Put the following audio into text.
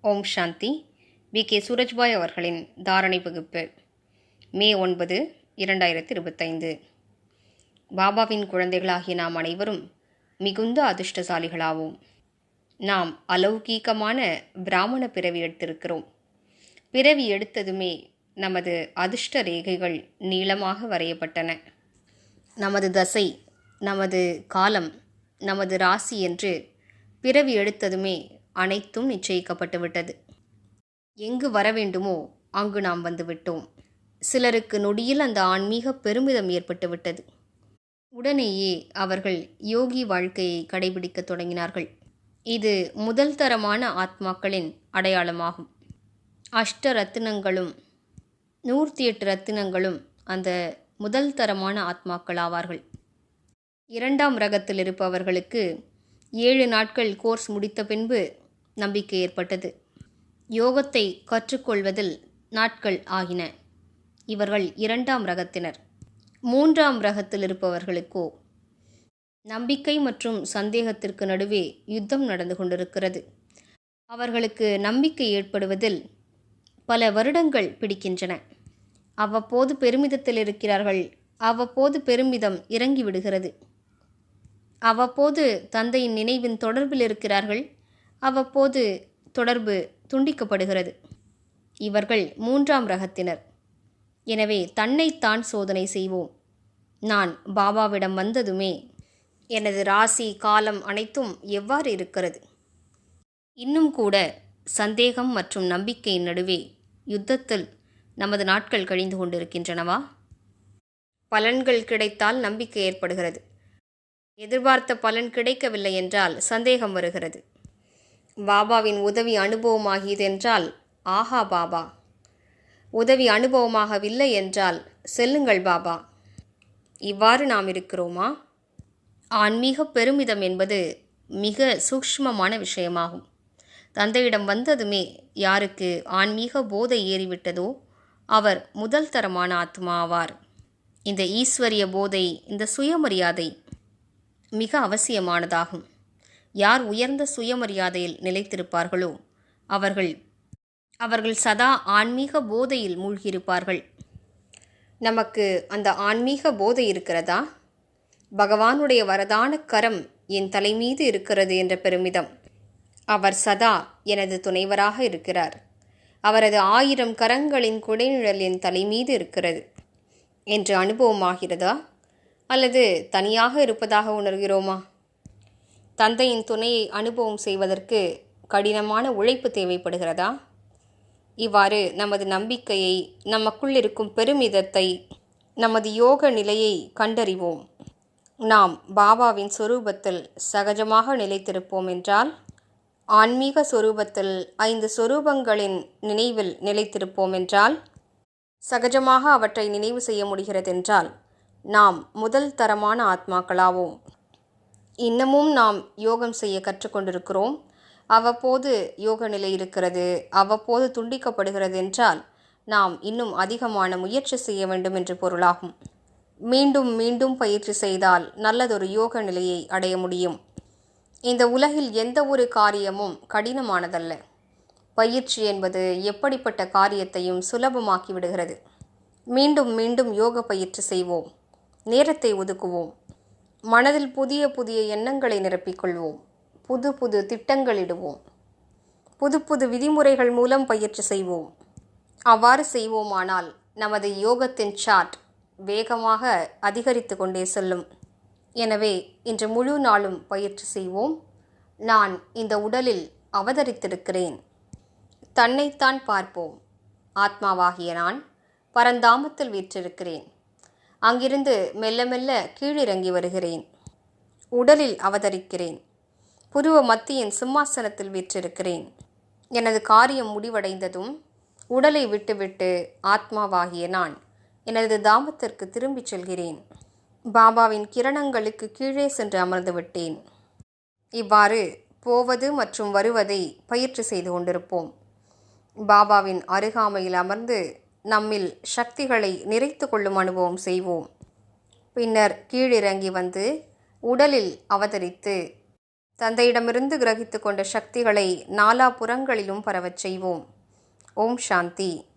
Om Shanti. We. K. Surajbhai அவர்களின் தாரணை வகுப்பு. மே ஒன்பது இரண்டாயிரத்தி இருபத்தைந்து பாபாவின் குழந்தைகளாகிய நாம் அனைவரும் மிகுந்த அதிர்ஷ்டசாலிகளாவோம். நாம் அலௌகீகமான பிராமண பிறவி எடுத்திருக்கிறோம். பிறவி எடுத்ததுமே நமது அதிர்ஷ்ட ரேகைகள் நீளமாக வரையப்பட்டன. நமது தசை நமது காலம் நமது ராசி என்று பிறவி எடுத்ததுமே அனைத்தும் நிச்சயிக்கப்பட்டுவிட்டது. எங்கு வர வேண்டுமோ அங்கு நாம் வந்துவிட்டோம். சிலருக்கு நொடியில் அந்த ஆன்மீக பெருமிதம் ஏற்பட்டுவிட்டது. உடனேயே அவர்கள் யோகி வாழ்க்கையை கடைபிடிக்க தொடங்கினார்கள். இது முதல் தரமான ஆத்மாக்களின் அடையாளமாகும். அஷ்ட ரத்தினங்களும் நூற்றி எட்டு ரத்தினங்களும் அந்த முதல் தரமான ஆத்மாக்கள் ஆவார்கள் இரண்டாம் ரகத்தில் இருப்பவர்களுக்கு ஏழு நாட்கள் கோர்ஸ் முடித்த பின்பு நம்பிக்கை ஏற்பட்டது. யோகத்தை கற்றுக்கொள்வதில் நாட்கள் ஆகின. இவர்கள் இரண்டாம் ரகத்தினர். மூன்றாம் ரகத்தில் இருப்பவர்களுக்கோ நம்பிக்கை மற்றும் சந்தேகத்திற்கு நடுவே யுத்தம் நடந்து கொண்டிருக்கிறது. அவர்களுக்கு நம்பிக்கை ஏற்படுவதில் பல வருடங்கள் பிடிக்கின்றன. அவ்வப்போது பெருமிதத்தில் இருக்கிறார்கள். அவ்வப்போது பெருமிதம் இறங்கி விடுகிறது அவ்வப்போது தந்தையின் நினைவின் தொடர்பில் இருக்கிறார்கள். அவ்வப்போது தொடர்பு துண்டிக்கப்படுகிறது. இவர்கள் மூன்றாம் ரகத்தினர். எனவே தன்னைத்தான் சோதனை செய்வோம். நான் பாபாவிடம் வந்ததுமே எனது ராசி காலம் அனைத்தும் எவ்வாறு இருக்கிறது? இன்னும் கூட சந்தேகம் மற்றும் நம்பிக்கையின் நடுவே யுத்தத்தில் நமது நாட்கள் கழிந்து கொண்டிருக்கின்றனவா? பலன்கள் கிடைத்தால் நம்பிக்கை ஏற்படுகிறது. எதிர்பார்த்த பலன் கிடைக்கவில்லை என்றால் சந்தேகம் வருகிறது. பாபாவின் உதவி அனுபவமாகியதென்றால் ஆஹா பாபா! உதவி அனுபவமாகவில்லை என்றால் செல்லுங்கள் பாபா! இவ்வாறு நாம் இருக்கிறோமா? ஆன்மீக பெருமிதம் என்பது மிக சூக்ஷ்மமான விஷயமாகும். தந்தையிடம் வந்ததுமே யாருக்கு ஆன்மீக போதை ஏறிவிட்டதோ அவர் முதல் தரமான ஆத்மா ஆவார் இந்த ஈஸ்வரிய போதை இந்த சுயமரியாதை மிக அவசியமானதாகும். யார் உயர்ந்த சுயமரியாதையில் நிலைத்திருப்பார்களோ அவர்கள் அவர்கள் சதா ஆன்மீக போதையில் மூழ்கியிருப்பார்கள். நமக்கு அந்த ஆன்மீக போதை இருக்கிறதா? பகவானுடைய வரதான கரம் என் தலைமீது இருக்கிறது என்ற பெருமிதம். அவர் சதா எனது துணைவராக இருக்கிறார். அவரது ஆயிரம் கரங்களின் குடைநிழல் என் தலைமீது இருக்கிறது. என்று அனுபவமாகிறதா? அல்லது தனியாக இருப்பதாக உணர்கிறோமா? தந்தையின் துணையை அனுபவம் செய்வதற்கு கடினமான உழைப்பு தேவைப்படுகிறதா? இவ்வாறு நமது நம்பிக்கையை நமக்குள் இருக்கும் பெருமிதத்தை நமது யோக நிலையை கண்டறிவோம். நாம் பாபாவின் சொரூபத்தில் சகஜமாக நிலைத்திருப்போம் என்றால் ஆன்மீக சொரூபத்தில் ஐந்து சொரூபங்களின் நினைவில் நிலைத்திருப்போம் என்றால் சகஜமாக அவற்றை நினைவு செய்ய முடிகிறதென்றால் நாம் முதல் தரமான ஆத்மாக்களாவோம். இன்னமும் நாம் யோகம் செய்ய கற்றுக்கொண்டிருக்கிறோம். அவ்வப்போது யோக நிலை இருக்கிறது. அவ்வப்போது துண்டிக்கப்படுகிறது என்றால் நாம் இன்னும் அதிகமான முயற்சி செய்ய வேண்டும் என்று பொருளாகும். மீண்டும் மீண்டும் பயிற்சி செய்தால் நல்லதொரு யோக நிலையை அடைய முடியும். இந்த உலகில் எந்த ஒரு காரியமும் கடினமானதல்ல. பயிற்சி என்பது எப்படிப்பட்ட காரியத்தையும் சுலபமாக்கி விடுகிறது. மீண்டும் மீண்டும் யோக பயிற்சி செய்வோம். நேரத்தை ஒதுக்குவோம். மனதில் புதிய புதிய எண்ணங்களை நிரப்பிக்கொள்வோம். புது புது திட்டங்களிடுவோம். புது புது விதிமுறைகள் மூலம் பயிற்சி செய்வோம். அவ்வாறு செய்வோமானால் நமது யோகத்தின் சார்ட் வேகமாக அதிகரித்து கொண்டே செல்லும். எனவே இன்று முழு நாளும் பயிற்சி செய்வோம். நான் இந்த உடலில் அவதரித்திருக்கிறேன். தன்னைத்தான் பார்ப்போம். ஆத்மாவாகிய நான் பரந்தாமத்தில் வீற்றிருக்கிறேன். அங்கிருந்து மெல்ல மெல்ல கீழிறங்கி வருகிறேன். உடலில் அவதரிக்கிறேன். புருவ மத்தியின் சிம்மாசனத்தில் வீற்றிருக்கிறேன். எனது காரியம் முடிவடைந்ததும் உடலை விட்டுவிட்டு ஆத்மாவாகிய நான் எனது தாமத்திற்கு திரும்பிச் செல்கிறேன். பாபாவின் கிரணங்களுக்கு கீழே சென்று அமர்ந்து விட்டேன். இவ்வாறு போவது மற்றும் வருவதை பயிற்சி செய்து கொண்டிருப்போம். பாபாவின் அருகாமையில் அமர்ந்து நம்மில் சக்திகளை நிறைத்து கொள்ளும் அனுபவம் செய்வோம். பின்னர் கீழிறங்கி வந்து உடலில் அவதரித்து தந்தையிடமிருந்து கிரகித்து கொண்ட சக்திகளை நாலாபுறங்களிலும் பரவச் செய்வோம். ஓம் சாந்தி.